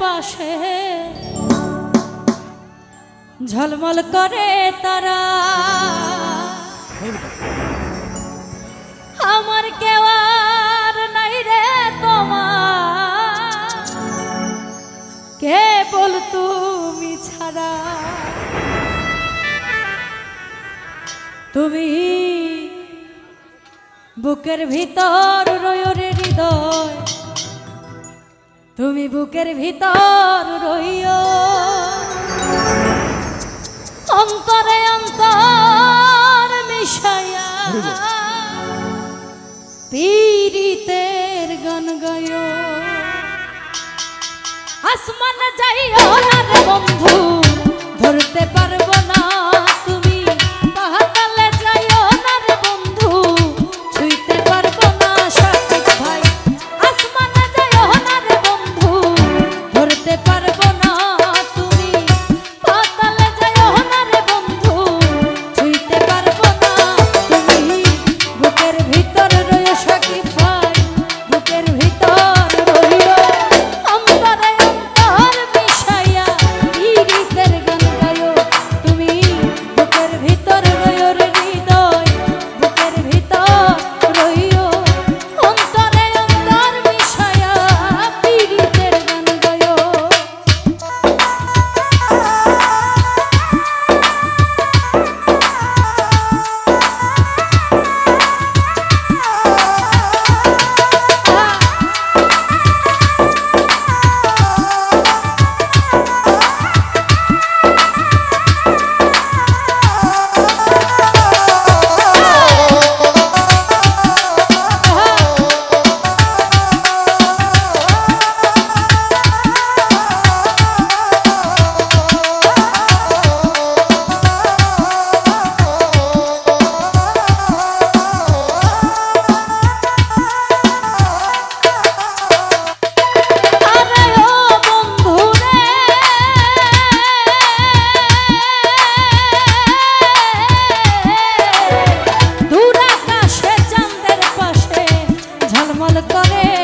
পাশে। ঝলমল করে তারা। আমার কেওয়ার নাই রে তোমার। কে বল তুমি ছাড়া। তুমি বুকের ভিতর রয়রে হৃদয়। তুমি বুকের ভিতর রইও। অন্তরে অন্তর মিশাইয়া পীড়িতের গান গায় আসমান যাইও না রে বন্ধু ধরতে পারব করে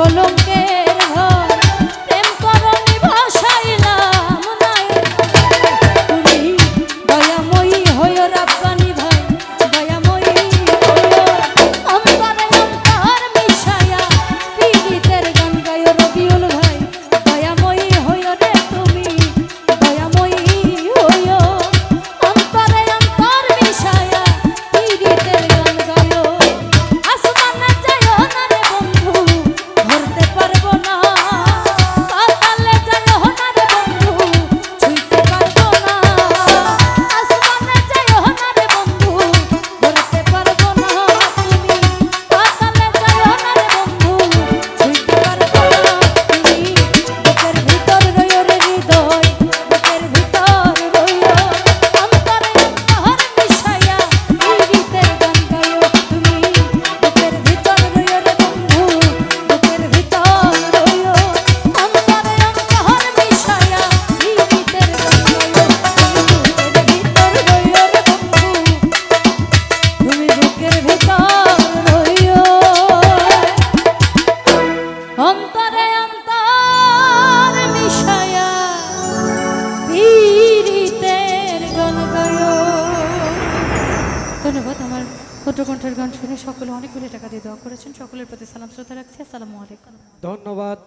কলঙ্ক করেছেন। সকলের প্রতি সালাম শ্রদ্ধা রাখছি। আসসালামু আলাইকুম। ধন্যবাদ।